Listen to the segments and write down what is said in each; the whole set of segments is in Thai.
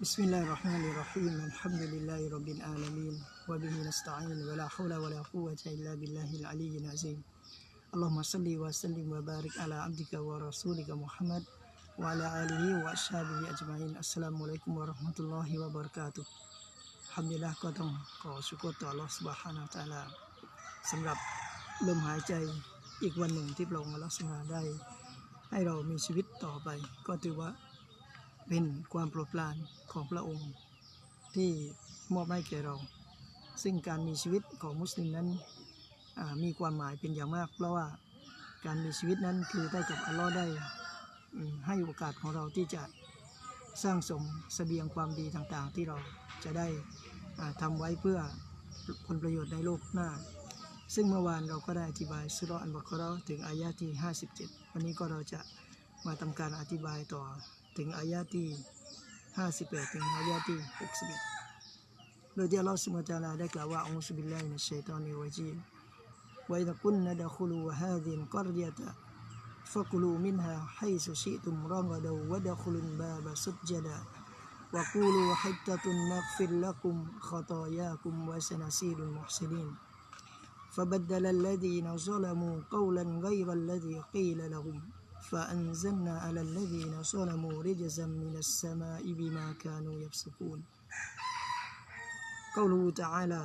بسم الله الرحمن الرحيم الحمد لله رب العالمين وبه نستعين ولا حول ولا قوة إلا بالله العلي العظيم اللهم صل وسلم وبارك على عبدك ورسولك محمد وعلى آله وأصحابه أجمعين السلام عليكم ورحمة الله وبركاته ทำดีละก็ต้องขอชุกรต่อลอสบาฮานาตะอาลาสำหรับลมหายใจอีกวันหนึ่งที่พระองค์อัลลอฮฺสุบฮานะฮูวะตะอาลาได้ ให้เรามีชีวิตต่อไป ก็ถือว่า เป็นความโปรดปรานของพระองค์ ที่มอบให้แก่เรา ซึ่งการมีชีวิตของมุสลิมนั้นมีความหมายเป็นอย่างมาก เพราะว่าการมีชีวิตนั้นคือได้กับอัลลอฮ์ได้ให้โอกาสของเราที่จะสร้างสมเสบียงความดีต่างๆ ที่เราจะได้อ่าทำไว้เพื่อผลประโยชน์ในโลกหน้า ซึ่งเมื่อวานเราก็ได้อธิบายสุรอันบักเราถึงอายะที่ 57 วันนี้ก็เราจะมาทำการอธิบายต่อ ถึงอายะที่ 58 ถึงอายะที่ 61 โดยที่อัลลอฮฺสุบฮานะฮูวะตะอาลาได้กล่าวว่าอัลลอฮฺบิลลาฮิมินัชชัยฏอนิรเราะญีม وإذا كنا دخلوا هذه القرية فكلوا منها حيث شئتم رغدا وادخلوا الباب سجدا وقولوا حتة نغفر لكم خطاياكم وسنزيد المحسنين فبدل الذين ظلموا قولا غير الذي قيل لهم فأنزلنا على الذين ظلموا رجزا من السماء بما كانوا يفسقون قوله تعالى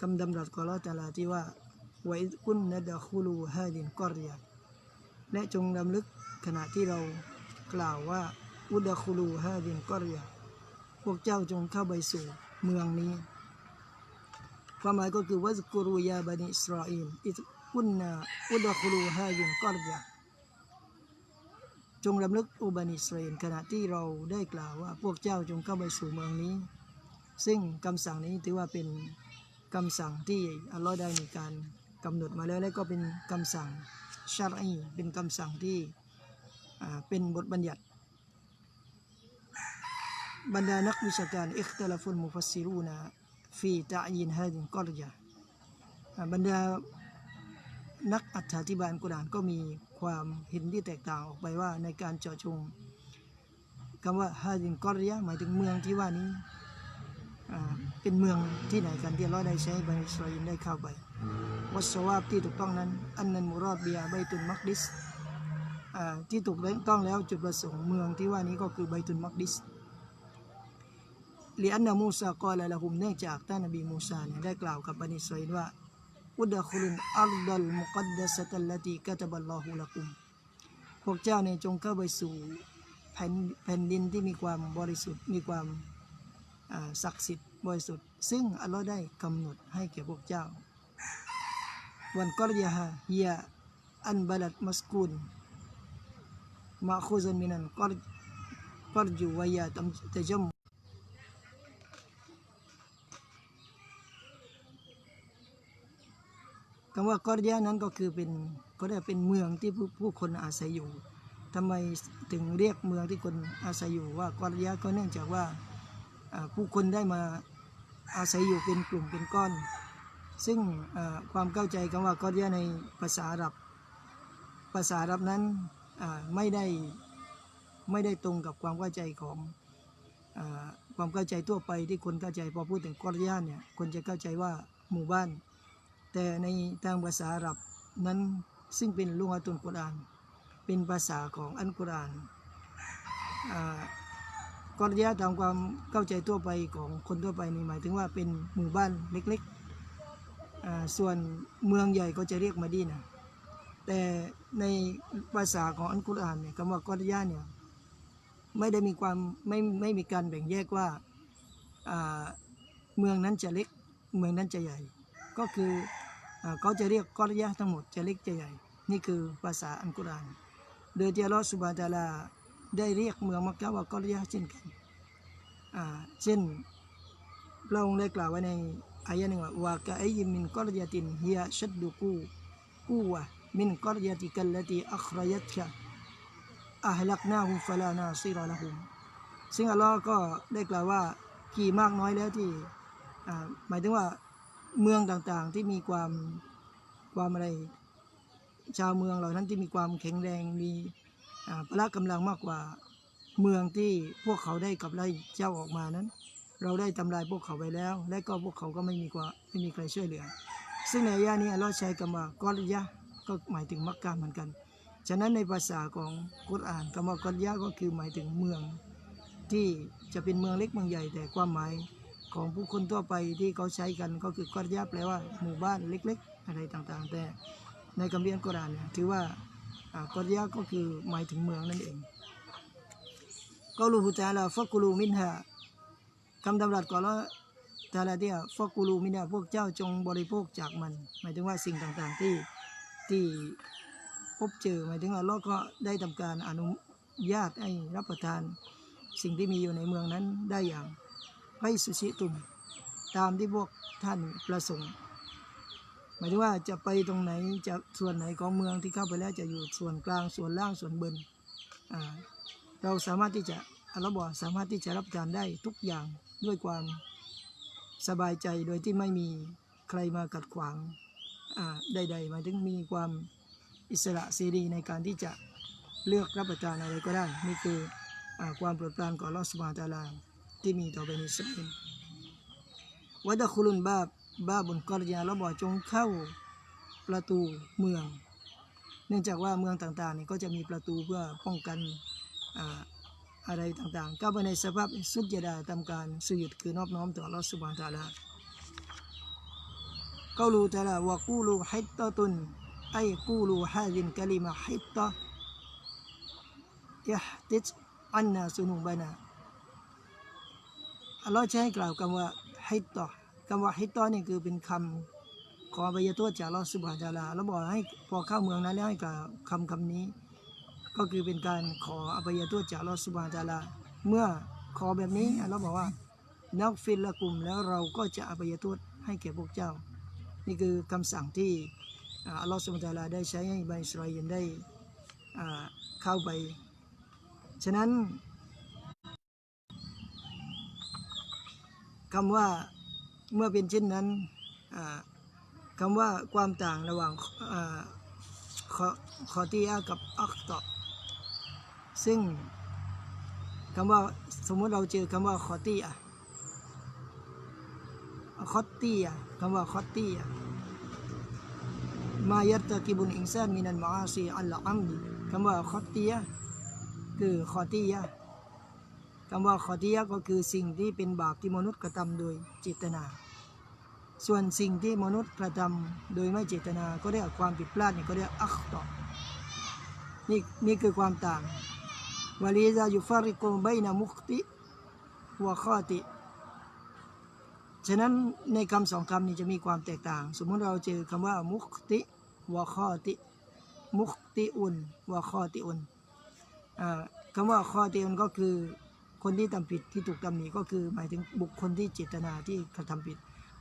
คำดำรัสของเราแต่ละที่ว่าไว้กุนนดะคุลูฮาดินกอริยาและจงดำลึกขณะที่เรากล่าวว่าอุดะคุลูฮาดินกอริยาพวกเจ้าจงเข้าไปสู่เมืองนี้ ความหมายก็คือวัสกุรุยาบันิอิสราเอลอิกุนนาอุดะคุลูฮาดินกอริยา จงรำลึกอุบันิสราเอลขณะที่เราได้กล่าวว่าพวกเจ้าจงเข้าไปสู่เมืองนี้ ซึ่งคำสั่งนี้ถือว่าเป็นคำสั่งที่อัลลอฮ์ได้มีการกำหนดมาแล้วและก็เป็นคำสั่งชารีเป็นคำสั่งที่เป็นบทบัญญัติ บรรดานักวิชาการอิคตลฟุลมุฟัสซิรูนะฟีตะยินฮาดินกอรยาบรรดานักอธิบายกุรานก็มี ความเห็นที่แตกต่างออกไปว่าในการเจาะจงคำว่าฮาดินกอริยาหมายถึงเมืองที่ว่านี้เป็นเมืองที่ไหนกันที่เราได้ใช้บันิสราเอลได้เข้าไป วัสวาบที่ถูกต้องนั้น อันนันมุรอดเบียไบตุนมักดิสที่ถูกต้องแล้วจุดประสงค์เมืองที่ว่านี้ก็คือไบตุนมักดิสลีอันนามูซากอลละหุมเนื่องจากท่านนบีมูซาเนี่ยได้กล่าวกับบันิสราเอลว่า อุดะคุลุนอัลดัลมุกัดดัสตัลลตีกะบัลลอฮุละกุมพวกเจ้าเนี่ยจงเข้าไปสู่แผ่นแผ่นดินที่มีความบริสุทธิ์มีความศักดิ์สิทธิ์บริสุทธิ์ซึ่งอัลลอฮ์ได้กำหนดให้แก่พวกเจ้า วันกอรยาฮะเฮียอันบาลัดมัสกุลมาคูซันมินันกอรกอรจูวายาตัมตะจม คำว่ากอรยานั้นก็คือเป็นก็ได้เป็นเมืองที่ผู้ผู้คนอาศัยอยู่ทำไมถึงเรียกเมืองที่คนอาศัยอยู่ว่ากอรยาก็เนื่องจากว่าผู้คนได้มาอาศัยอยู่เป็นกลุ่มเป็นก้อน ซึ่งความเข้าใจคำว่ากอริยะในภาษาอาหรับภาษาอาหรับนั้นไม่ได้ไม่ได้ตรงกับความเข้าใจของความเข้าใจทั่วไปที่คนเข้าใจพอพูดถึงกอริยะเนี่ยคนจะเข้าใจว่าหมู่บ้าน แต่ในทางภาษาอาหรับนั้นซึ่งเป็นลุงอัตุลกุราน เป็นภาษาของอันกุรานกอริยะตามความเข้าใจทั่วไปของคนทั่วไปนี่หมายถึงว่าเป็นหมู่บ้านเล็กๆ ส่วนเมืองใหญ่ก็จะเรียกมาดีนะแต่ในภาษาของอัลกุรานเนี่ยคำว่ากอริยะเนี่ยไม่ได้มีความไม่ไม่มีการแบ่งแยกว่าเมืองนั้นจะเล็กเมืองนั้นจะใหญ่ ก็คือ เขาจะเรียกกอริยะทั้งหมดจะเล็กจะใหญ่ นี่คือภาษาอัลกุราน โดยที่อัลลอฮฺสุบะตาลาได้เรียกเมืองมักกะว่ากอริยะเช่นกันเช่นพระองค์ได้กล่าวไว้ในอายะหนึ่งว่าวากะอัยมินกอริยะตินเฮิยชัดดุกูกูวะมินกอริยะติกัลลตีอัครยัตชะอัฮลักนาฮุฟลานาซิรอละฮุมซึ่งอัลลอฮ์ก็ได้กล่าวว่ากี่มากน้อยแล้วที่หมายถึงว่า เมืองต่างๆที่มีความความอะไร ชาวเมืองเหล่านั้นที่มีความแข็งแรงมีพละกำลังมากกว่าเมืองที่พวกเขาได้กับไล่เจ้าออกมานั้น เราได้ทำลายพวกเขาไปแล้ว และก็พวกเขาก็ไม่มีกว่าไม่มีใครช่วยเหลือ ซึ่งในอานี้อัลเลอฮ์ใช้คำว่ากอริยะก็หมายถึงมักกะเหมือนกัน ฉะนั้นในภาษาของกุรอานคำว่ากอริยะก็คือหมายถึงเมือง ที่จะเป็นเมืองเล็กเมืองใหญ่แต่ความหมาย ของผู้คนทั่วไปที่เขาใช้กันก็คือกอรยะห์แปลว่าหมู่บ้านเล็ก ๆ อะไรต่างๆ แต่ในคัมภีร์อัลกุรานเนี่ยถือว่ากอรยะห์ก็คือหมายถึงเมืองนั่นเองก็รู้จาลาฟักกุลูมินฮาคำดำรัสก่อนแล้วตาลาที่ฟักกุลูมินฮาพวกเจ้าจงบริโภคจากมัน หมายถึงว่าสิ่งต่างๆที่ที่พบเจอหมายถึงว่าเราก็ได้ทำการอนุญาตให้รับประทานสิ่งที่มีอยู่ในเมืองนั้นได้อย่าง ให้สุชิตุม ตามที่พวกท่านประสงค์ หมายถึงว่าจะไปตรงไหนจะส่วนไหนของเมืองที่เข้าไปแล้วจะอยู่ส่วนกลางส่วนล่างส่วนบนเราสามารถที่จะอัลลอฮ์บอกสามารถที่จะรับประทานได้ทุกอย่างด้วยความสบายใจโดยที่ไม่มีใครมากัดขวางใดๆหมายถึงมีความอิสระเสรีในการที่จะเลือกรับประทานอะไรก็ได้ นี่คืออความโปรดปรานของอัลอสุบฮานะฮูวะตาลา ที่มีต่อเบนิสราเอลวัดคุลุนบาบบาบนกอรยาและบ่อจงเข้าประตูเมือง เนื่องจากว่าเมืองต่างๆนี่ก็จะมีประตูเพื่อป้องกันอะไรต่างๆก็ไปในสภาพสุดยดาทำการสุยุดคือนอบน้อมต่อรัสุบานตาลาเขาลูตาละว่ากู้ลูให้ตตุนไอ้กู้ลูให้ยินกลิมาฮิตตะยะติดอันนาสุนุบานา อัลลอฮ์ใช้ให้กล่าวคำว่าฮิตตอคำว่าฮิตตอนี่คือเป็นคำขออภัยโทษจากอัลลอฮ์สุบฮานะฮูวะตะอาลาแล้วบอกให้พอเข้าเมืองนั้นแล้วให้กล่าวคำคำนี้ ก็คือเป็นการขออภัยโทษจากอัลลอฮ์สุบฮานะฮูวะตะอาลาเมื่อขอแบบนี้อัลลอฮ์บอกว่านักฟิลละกลุ่มแล้วเราก็จะอภัยโทษให้แก่พวกเจ้า นี่คือคำสั่งที่อัลลอฮฺสุบฮานะฮูวะตาลาได้ใช้ให้บันิอิสราเอลได้เข้าไป ฉะนั้น คำว่าเมื่อเป็นเช่นนั้นอ่าคำว่าความต่างระหว่างอ่าขอตีอากับอัคตอซึ่งคำว่าสมมติเราเจอคำว่าขอตีอะคอตตีอะคำว่าคอตตีอะมายัตตะกิบุนอินซานมินันมาอาซีอัลละอัมคำว่าคอตตีอะคือคอตีอะ คำว่าคอตีอะก็คือสิ่งที่เป็นบาปที่มนุษย์กระทำโดยเจตนา ส่วนสิ่งที่มนุษย์กระทำโดยไม่เจตนา ก็เรียกความผิดพลาดนี่ก็เรียกอัคตอนี่นี่คือความต่างวะลีซายุฟาริกุบัยนะมุคติวะคอติ ฉะนั้นในคำสองคำนี้จะมีความแตกต่าง สมมติเราเจอคำว่ามุคติวะคอติ มุคติอุนวะคอติอุนอ่าคำว่าคอติอุนก็คือ คนที่ทำผิดที่ถูกตำหนิก็คือหมายถึงบุคคลที่เจตนาที่กระทำผิด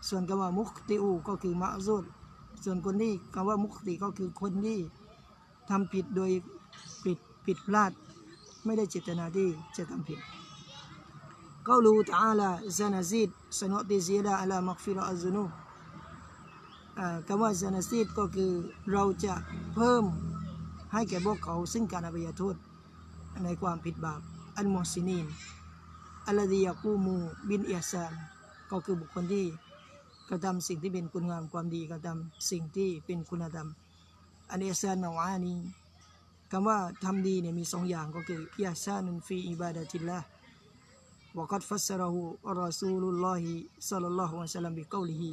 ส่วนคำว่ามุคติอูก็คือมะซูดส่วนคนที่คำว่ามุคติก็คือคนที่ทำผิดโดยผิดผิดพลาด ไม่ได้เจตนาที่จะทำผิด قوله تعالى سنزيد سنؤتي زيادة على مغفرة الذنوب อ่าคำว่า سنزيد ก็คือเราจะเพิ่มให้แก่พวกเขาซึ่งการอภัยโทษในความผิดบาป อัลมอซินีนอัลลดียกูมูบินเอีซานก็คือบุคคลที่กระทำสิ่งที่เป็นคุณงามความดีกระทำสิ่งที่เป็นคุณธรรมอันเอีซานนวานีคำว่าทำดีเนี่ยมีสองอย่างก็คือเอีซานุนฟีอิบาดะติลละวกัดฟัสระหูรอซูลุลลอฮิสัลลัลลอฮุอะสัยฮิบิกาลิฮี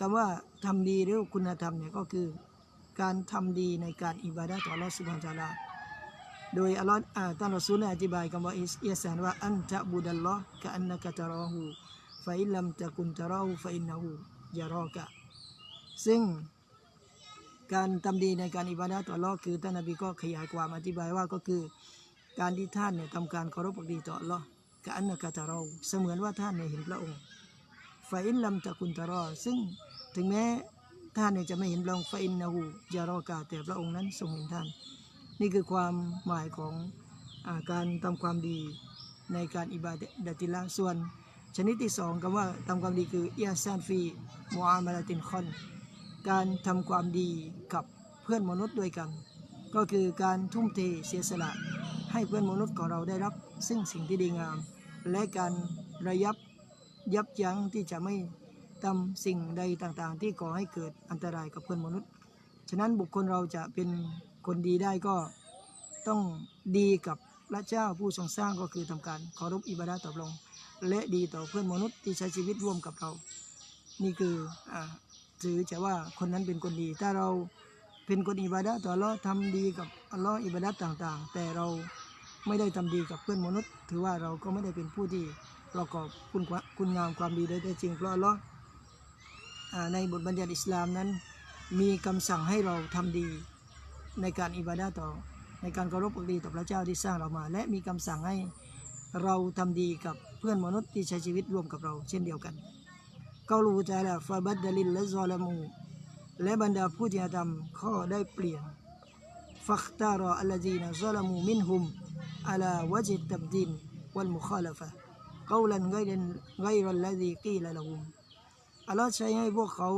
คำว่าทำดีหรือคุณธรรมเนี่ยก็คือการทำดีในการอิบาดะต่อรอสุบฮานตาลา โดยอัลลอฮฺอ่าท่านรอซูลได้อธิบายคำว่าอิสอิสานว่าอันตะบุดัลลอฮ์กะอันนะกตะรอฮูฟอิลัมตะกุนตะรอฮูฟอินนะฮูยารอกะ ซึ่งการทำดีในการอิบาดะต่ออัลลอฮ์คือท่านนบีก็ขยายความอธิบายว่าก็คือการที่ท่านเนี่ยทำการเคารพพักดีต่ออัลลอฮ์กะอันนะกตะรอฮูเสมือนว่าท่านเนี่ยเห็นพระองค์ฟาอินลัมตะกุนตะรอซึ่งถึงแม้ท่านเนี่ยจะไม่เห็นพระองค์ฟาอินนะฮูยารอกะแต่พระองค์นั้นทรงเห็นท่าน นี่คือความหมายของอาการทำความดีในการอิบาดะติละส่วน ชนิดที่สองคำว่าทำความดีคืออยาซานฟีมูอามาลาตินคอนการทำความดีกับเพื่อนมนุษย์ด้วยกัน ก็คือการทุ่มเทเสียสละใให้เพื่อนมนุษย์ของเราได้รับ ซึ่งสิ่งที่ดีงาม และการระยับยับยั้งที่จะไม่ทำสิ่งใดต่างๆ ที่ก่อให้เกิดอันตรายกับเพื่อนมนุษย์ ฉะนั้นบุคคลเราจะเป็น คนดีได้ก็ต้องดีกับพระเจ้าผู้ทรงสร้างก็คือทำการเคารพอิบาดาต่อพระองค์และดีต่อเพื่อนมนุษย์ที่ใช้ชีวิตร่วมกับเรา นี่คืออ่าถือจะว่าคนนั้นเป็นคนดี ถ้าเราเป็นคนอิบาดะห์ต่ออัลเลอฮ์ทำดีกับอัลลอฮ์อิบาดะห์ต่างๆ แต่เราไม่ได้ทำดีกับเพื่อนมนุษย์ ถือว่าเราก็ไม่ได้เป็นผู้ที่ประกอบคุณคุณงามความดีได้จริง เพราะอัลลอฮ์ในบทบัญญัติอิสลามนั้น มีคำสั่งให้เราทำดี ในการอิบาดะต่อ ในการเคารพพักดีต่อพระเจ้าที่สร้างเรามา และมีคำสั่งให้เราทำดีกับเพื่อนมนุษย์ที่ใช้ชีวิตร่วมกับเราเช่นเดียวกันกาลูจาลาฟาบัดดลิลและซอลามู และบรรดาผู้ที่ทำข้อได้เปลี่ยนฟักตารออัลลจีนะซอลามูมินหุมอัลาวจิตตับดินวัลมุคาลฟะกาลันไกรันไกรัลลซีกีลละหุมอัลลอฮ์ใช้ให้พวกเขา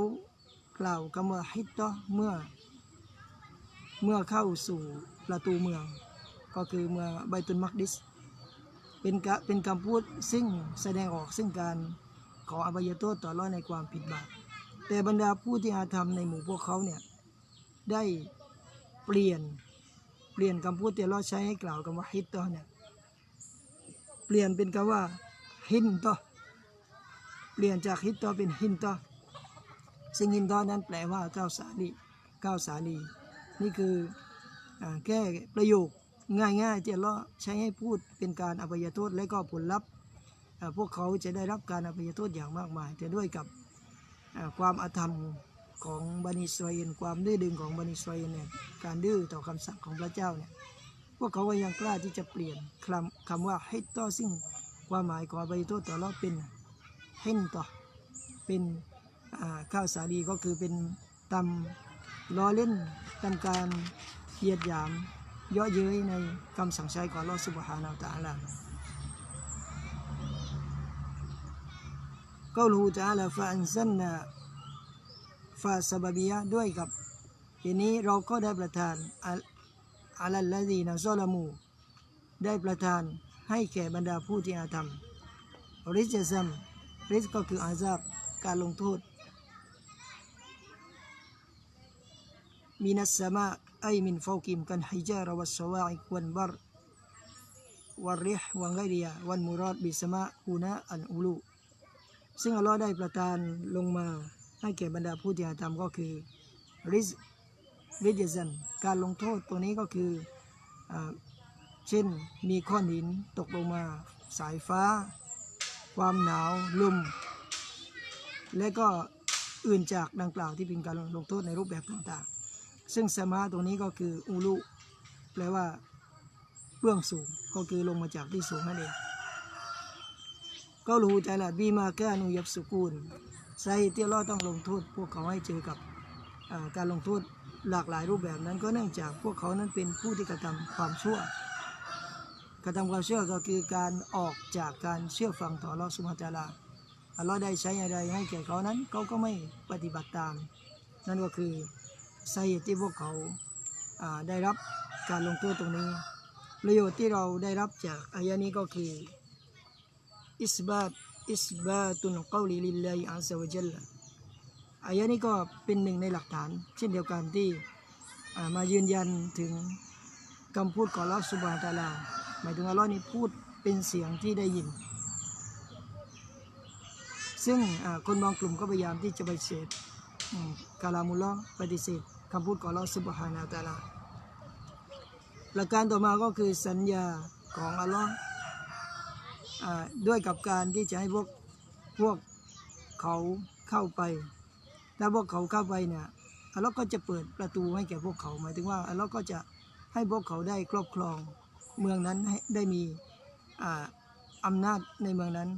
กล่าวคำว่าฮิตตะเมื่อ เมื่อเข้าสู่ประตูเมือง ก็คือเมืองไบตุนมักดิส เป็นกะเป็นคำพูดซึ่งแสดงออกซึ่งการขออภัยโทษต่อรอดในความผิดบาปแต่บรรดาผู้ที่อาธรรมในหมู่พวกเขาเนี่ยได้เปลี่ยนเปลี่ยนคำพูดที่เราใช้ให้กล่าวคำว่าฮิตตอเนี่ยเปลี่ยนเป็นคำว่าหินตอเปลี่ยนจากฮิตตอเป็นหินตอซึ่งหินตอนั้นแปลว่าก้าวสาลีก้าวสาลี นี่คืออแก้ประโยคง่ายๆที่เราใช้ให้พูดเป็นการอภัยโทษและก็ผลลัพธ์พวกเขาจะได้รับการอภัยโทษอย่างมากมาย แต่ด้วยกับความอาธรรมของบันิสราเอลความดื้อดึงของบันิสราเอลเนี่ยการดื้อต่อคำสั่งของพระเจ้าเนี่ยพวกเขาก็ยังกล้าที่จะเปลี่ยนคำคำว่าให้ต่อซึ่งความหมายของอภัยโทษต่อเราเป็นเห็นต่อเป็นข้าวสาลีก็คือเป็นตำ ล้อเล่นทำการเหยียดหยามเย่อเย้ยในคำสั่งใช้ของอัลอสุบฮานาอัลตะอาลาก็รู้จะอาลาฟาอันซันนาฟาซาบาบียะด้วยกับทีนี้เราก็ได้ประทานอัลาลัลลดีนาซอลามู ได้ประทานให้แก่บรรดาผู้ที่อาธรรมริจซัมริจก็คืออาซาบการลงโทษ من السماء أي من فوقهم كالحجارة والصواعق والبر والريح وغيرها والمراد بالسماء هنا الأولو ซึ่งอัลลอฮ์ได้ประทานลงมาให้แก่บรรดาผู้ที่อาธรรมก็คือริสริจซันการลงโทษตัวนี้ก็คืออาเช่นมีก้อนหินตกลงมาสายฟ้า ความหนาวลมและก็อื่นจากดังกล่าวที่เป็นการลงโทษในรูปแบบต่างๆ ซึ่งสมาตรงนี้ก็คืออูลุแปลว่าเบื้องสูงก็คือลงมาจากที่สูงนั่นเองก็รู้ใจละบีมาแก้นุยับสุกูลสาเตุที่เราต้องลงโทษพวกเขาให้เจอกับการลงโทษหลากหลายรูปแบบนั้นก็เนื่องจากพวกเขานั้นเป็นผู้ที่กระทำความชั่ว กระทำความเชื่อก็คือการออกจากการเชื่อฟังต่ออัลลอสุบฮานะฮูวะตะอาลาอัลลอฮ์ได้ใช้อะไรให้แก่เขานั้นเขาก็ไม่ปฏิบัติตาม นั่นก็คือ สาเหตุที่พวกเขาได้รับการลงโทษตรงนี้ ประโยชน์ที่เราได้รับจากอายะนี้ก็คืออิสบาตอิสบาตุนกอลิลิลลาฮิอัซซะวะจัลอายะนี้ก็เป็นหนึ่งในหลักฐาน เช่นเดียวกันที่มายืนยันถึงคำพูดของอัลอสุบานตาลา หมายถึงอัลลอฮ์นี่พูดเป็นเสียงที่ได้ยิน ซึ่งคนบางกลุ่มก็พยายามที่จะไปเสธกาลามุลลอฮ์ปฏิเสธ คำพูดของอัลลอฮ์สุบฮานะฮูวะตาลาหลักการต่อมาก็คือสัญญาของอัลลอฮ์ด้วยกับการที่จะให้พวกพวกเขาเข้าไป ถ้าพวกเขาเข้าไปเนี่ยอัลลอฮ์ก็จะเปิดประตูให้แก่พวกเขาหมายถึงว่าอัลลอฮ์ก็จะให้พวกเขาได้ครอบครองเมืองนั้นให้ได้มีออำนาจในเมืองนั้น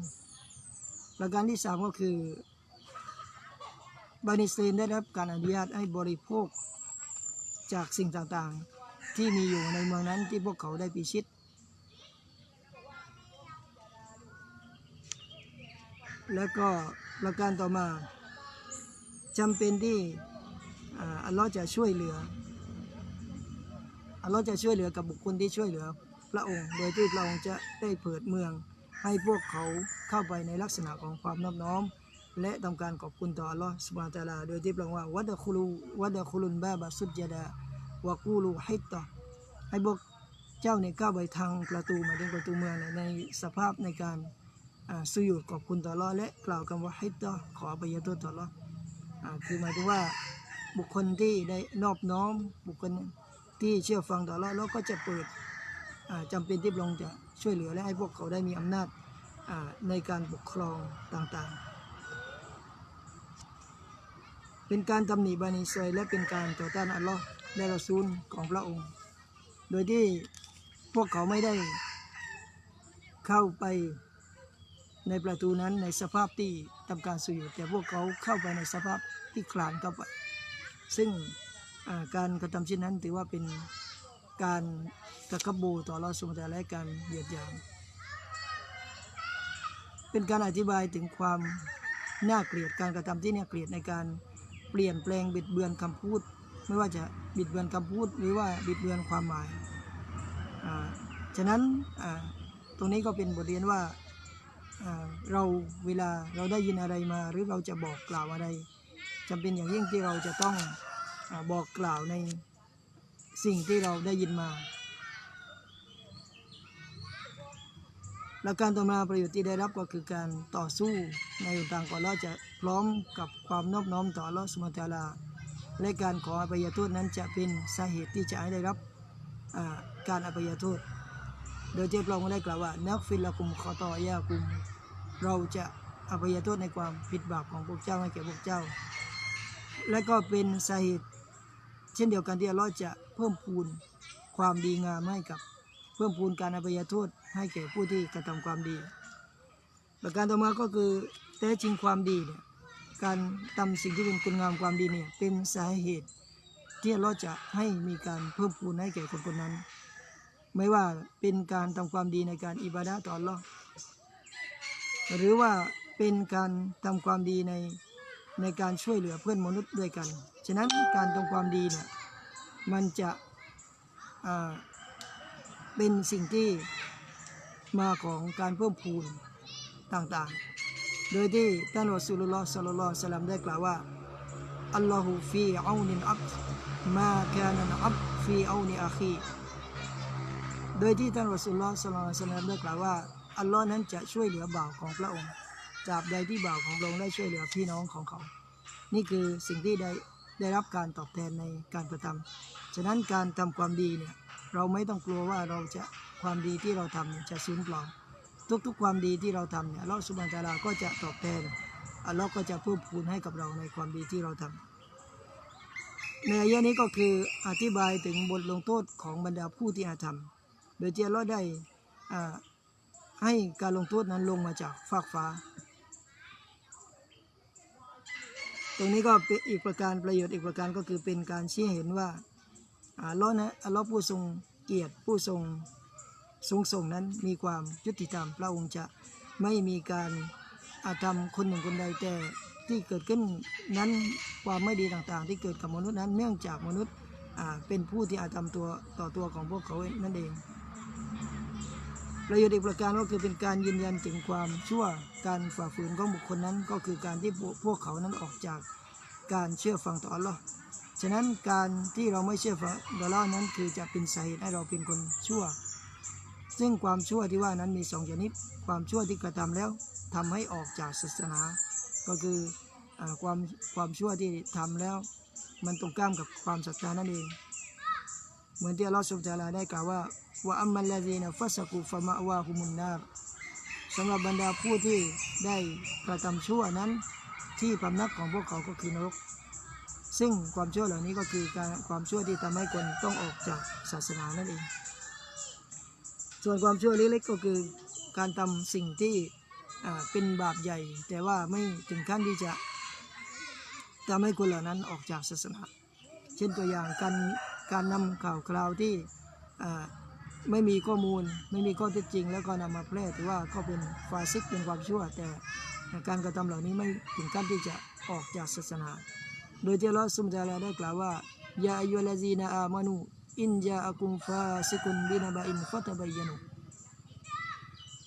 ประการที่สามก็คือ บานิสเตนได้รับการอนุญาตให้บริโภคจากสิ่งต่างๆ ที่มีอยู่ในเมืองนั้นที่พวกเขาได้พิชิต แล้วก็ประการต่อมาจำเป็นที่อัลลอฮ์จะช่วยเหลืออัลลอฮ์จะช่วยเหลือกับบุคคลที่ช่วยเหลือพระองค์ โดยที่พระองค์จะได้เปิดเมืองให้พวกเขาเข้าไปในลักษณะของความนอบน้อม และทำการขอบคุณต่ออัลลอฮ์สุบฮานตะอาลา โดยที่พระองค์ว่าวัดคุลูวัดคุลุนบาบะสุดยดาวะกูลูฮิตตะให้พวกเจ้าเนี่ยก้าวไปทางประตูหมายถึงประตูเมืองในสภาพในการสุยุดขอบคุณต่ออัลอและกล่าวคำว่าฮิตตะขออภัยโทษต่ออัลอคือหมายถึงว่าบุคคลที่ได้นอบน้อมบุคคลที่เชื่อฟังต่ออัลอแล้วก็จะเปิดอ่าจำเป็นที่พระองค์จะช่วยเหลือและให้พวกเขาได้มีอำนาจในการปกครองต่างๆ เป็นการตำหนิบานิสราเอลและเป็นการต่อต้านอัลลอฮ์และรอซูลของพระองค์ โดยที่พวกเขาไม่ได้เข้าไปในประตูนั้นในสภาพที่ทำการสุยุดแต่พวกเขาเข้าไปในสภาพที่คลานเข้าไป ซึ่งการกระทำเช่นนั้นถือว่าเป็นการตะกบบูต่อราสมุทาและการเหยียดหยาม เป็นการอธิบายถึงความน่าเกลียดการกระทำที่น่าเกลียดในการ เปลี่ยนแปลงบิดเบือนคำพูด ไม่ว่าจะบิดเบือนคำพูดหรือว่าบิดเบือนความหมายฉะนั้นตรงนี้ก็เป็นบทเรียนว่าเราเวลาเราได้ยินอะไรมา หรือเราจะบอกกล่าวอะไรจำเป็นอย่างยิ่งที่เราจะต้องอบอกกล่าวในสิ่งที่เราได้ยินมา และการต่อมาประโยชน์ที่ได้รับก็คือการต่อสู้ในทางก่อนเราจะ พร้อมกับความนอบน้อมต่อลอสุบฮาตาลา และการขออภัยโทษนั้นจะเป็นสาเหตุที่จะให้ได้รับการอภัยโทษ โดยที่พระองค์ได้กล่าวว่า นักฟิลละกุมขอต่อยากุม เราจะอภัยโทษในความผิดบาปของพวกเจ้าให้แก่พวกเจ้า และก็เป็นสาเหตุเช่นเดียวกันที่อัลลอฮ์จะเพิ่มพูนความดีงามให้กับเพิ่มพูนการอภัยโทษให้แก่ผู้ที่กระทำความดี ประการต่อมาก็คือแท้จริงความดีเนี่ย การทำสิ่งที่เป็นคุณงามความดีเนี่ยเป็นสาเหตุ ที่เราจะให้มีการเพิ่มพูนให้แก่คนคนนั้น ไม่ว่าเป็นการทำความดีในการอิบาดะต่ออัลลอฮ์หรือว่าเป็นการทำความดีในในการช่วยเหลือเพื่อนมนุษย์ด้วยกัน ฉะนั้นการทำความดีเนี่ยมันจะเป็นสิ่งที่มาของการเพิ่มพูนต่างๆ โดยที่ท่านรอสูลุลลอฮ์สัลลัลลอฮุสัลลัมได้กล่าวว่าอัลลอฮุฟีอานินอับมาคานันอับฟีอานิอาคีโดยที่ท่านรอสูลุลลอฮ์สัลลัลลอฮุสัลลัมได้กล่าวว่าอัลลอฮ์นั้นจะช่วยเหลือบ่าวของพระองค์ตราบใดที่บ่าวของพระองค์ได้ช่วยเหลือพี่น้องของเขา นี่คือสิ่งที่ได้ได้รับการตอบแทนในการกระทำฉะนั้นการทำความดีเนี่ยเราไม่ต้องกลัวว่าเราจะความดีที่เราทำจะสูญเปล่า ทุกๆความดีที่เราทำเนี่ยอัลเลาะห์สุบานตาลาก็จะตอบแทนอัลลาะห์ก็จะเพิ่มพูนให้กับเราในความดีที่เราทำในอายะนี้ก็คืออธิบายถึงบทลงโทษของบรรดาผู้ที่อาธรรม โดยที่อัลลาะห์ได้อ่าให้การลงโทษนั้นลงมาจากฟากฟ้า ตรงนี้ก็เป็นอีกประการประโยชน์อีกประการก็คือเป็นการชี้เห็นว่าอัลลาะห์นะอัลลาะห์ผู้ทรงเกียรติผู้ทรง ทรงส่งนั้นมีความยุติธรรมพระองค์จะไม่มีการอาธรรมคนหนึ่งคนใดแต่ที่เกิดขึ้นนั้นความไม่ดีต่างๆ ที่เกิดกับมนุษย์นั้นเนื่องจากมนุษย์เป็นผู้ที่อาธรรมตัวต่อตัวของพวกเขานั่นเองประโยชน์อีกประการก็คือเป็นการยืนยันถึงความชั่วการฝ่าฝืนของบุคคลนั้น ก็คือการที่พวกพวกเขานั้นออกจากการเชื่อฟังต่ออัลลอฮ์ฉะนั้นการที่เราไม่เชื่อฟังต่ออัลลอฮ์นั้นคือจะเป็นสาเหตุให้เราเป็นคนชั่ว ซึ่งความชั่วที่ว่านั้นมีสองชนิด ความชั่วที่กระทำแล้วทำให้ออกจากศาสนา ก็คืออความความชั่วที่ทำแล้ว มันตรงข้ามกับความศรัทธานั่นเอง เหมือนที่อัลลอฮฺสุบฮานะฮูวะตาลาได้กล่าวว่าว่าอัมมัลลาซีนฟัสกุฟะมะวาฮุมุนนารสำหรับบรรดาผู้ที่ได้กระทำชั่วนั้นที่พำนักของพวกเขาก็คือนรก ซึ่งความชั่วเหล่านี้ก็คือการความชั่วที่ทำให้คนต้องออกจากศาสนานั่นเอง ส่วนความชั่วเล็กๆก็คือการทำสิ่งที่เป็นบาปใหญ่ แต่ว่าไม่ถึงขั้นที่จะทำให้คนเหล่านั้นออกจากศาสนา เช่นตัวอย่างการการนำข่าวคราวที่ไม่มีข้อมูลไม่มีข้อเท็จจริง แล้วก็นำมาแพร่ถือว่าก็เป็นฟาซิกเป็นความชั่ว แต่การกระทำเหล่านี้ไม่ถึงขั้นที่จะออกจากศาสนา โดยที่ลอฮฺซุมตะอาลาได้กล่าวว่ายาอายุลาซีนาอามานู อินจาอากุมฟาซิกุนบินาบะอินฟัตบัยยานุ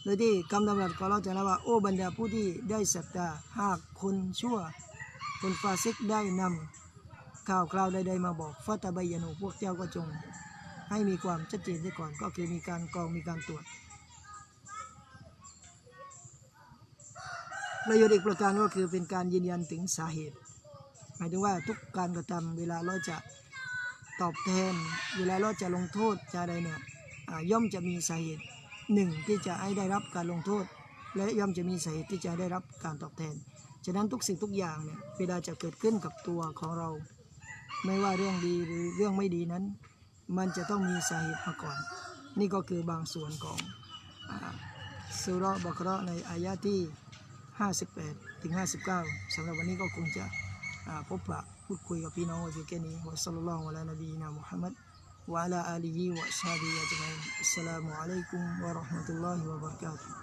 โดยที่คำดำรัสของเราจะนะว่าโอ้บรรดาผู้ที่ได้ศรัทธาหากคนชั่ว คนฟาซิกได้นำข่าวคราวใดๆมาบอกฟัตบัยยานุพวกเจ้าก็จง ให้มีความชัดเจนไว้ก่อนก็คือมีการกรองมีการตรวจประโยชน์อีกประการก็คือเป็นการยืนยันถึงสาเหตุ หมายถึงว่าทุกการกระทำเวลาเราจะ ตอบแทน เวลาเราจะลงโทษจะอะไรเนี่ยย่อมจะมีสาเหตุหนึ่งที่จะให้ได้รับการลงโทษ และย่อมจะมีสาเหตุที่จะได้รับการตอบแทน ฉะนั้นทุกสิ่งทุกอย่างเนี่ยเวลาจะเกิดขึ้นกับตัวของเรา ไม่ว่าเรื่องดีหรือเรื่องไม่ดีนั้น มันจะต้องมีสาเหตุมาก่อน นี่ก็คือบางส่วนของสุรบักเระในอายะที่ 58 ถึง 59สำหรับวันนี้ก็คงจะพบปะ พูดคุยกับพี่น้องไว้เพียงแค่นี้วะสัลลัลลอฮุอะลานบีนามุฮัมมัดวะอะลาอาลีฮิวะอัศฮาบิฮิอัจมัยนอัสสลามุอะลัยกุมวะเราะห์มะตุลลอฮิวะบะเราะกาตุฮ์